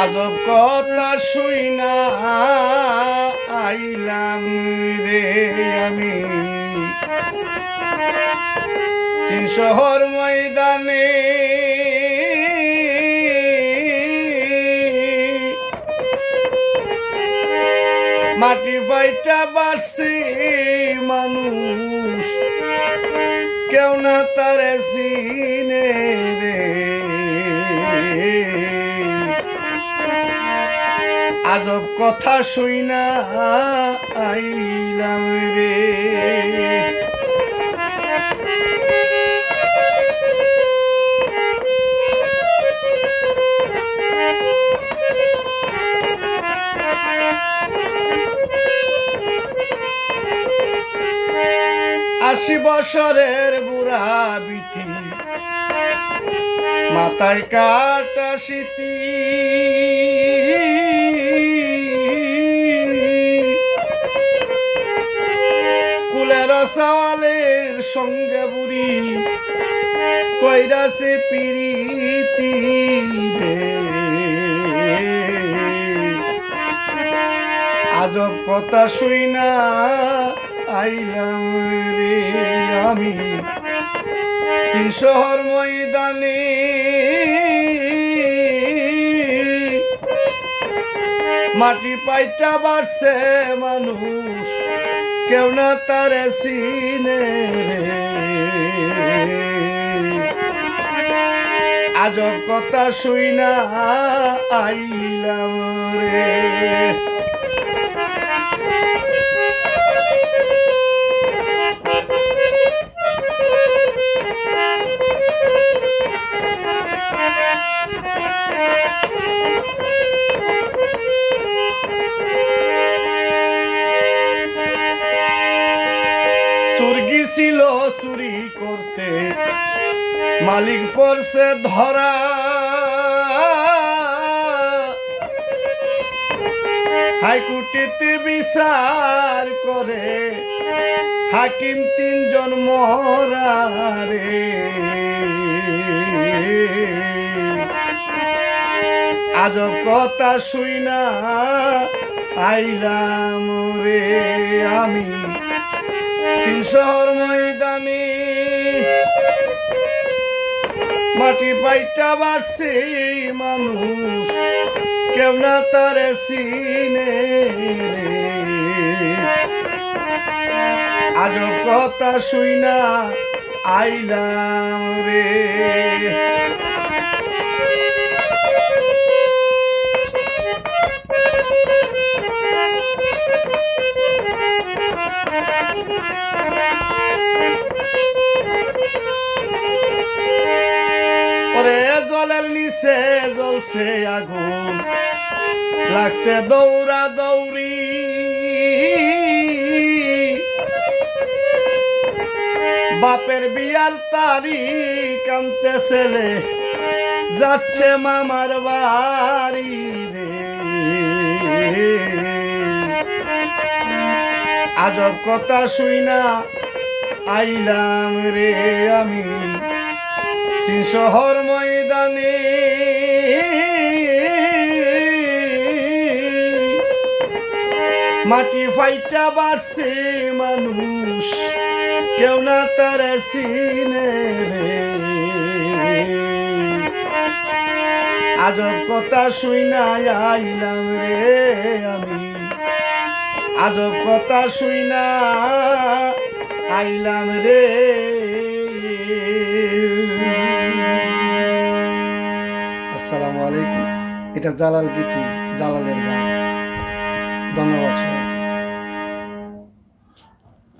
আজব কথা শুই না আইলাম রে আমি। সিন শহর ময়দানে মাটি পাইটা বাড়ছে মানুষ। কেউ না তারে সিনে রে। আজব কথা শুই না আইলাম রে। আশি বছরের বুড়া বিটি মাথায় কাটা স্মৃতি সওয়ালের সঙ্গে বুড়ি কইরাছে পিরিতি রে। আজব কথা শুই না আইলাম রে আমি। সিন শহর ময়দানে মাটি পাইটা বাড়ছে মানুষ। কেউ না তার সিনে। আজব কথা শুই না আইলাম রে। সুরগি ছিল চুরি করতে। মালিক পড়ছে ধরা। হাইকোর্টেতে বিচার করে। হাকিম তিনজন মরা রে আজব কথা শুই না আইলাম রে আমি। সিন শহর ময়দানে মাটি পাইটা বাড়ছে মানুষ। কেউ না তারে সিনে রে। আজব কথা শুই না আইলাম রে। ওরে জলের নিচে জ্বলছে আগুন। লাগছে দৌড়া দৌড়ি। বাপের বিয়ার তারি কামতে ছেলে যাচ্ছে মামার বাড়ি রে আজব কথা শুই না। আইলাম রে আমি সিন শহর ময়দানে। মাটি ফাইটা বাড়ছে মানুষ, কেউ না তারা সিনে রে। আজব কথা শুই না, আইলাম রে আমি আজব কথা শুই না আইলাম রে। আসসালামু আলাইকুম। এটা জালাল গীতি, জালালের গান ধন্যবাদ সবাই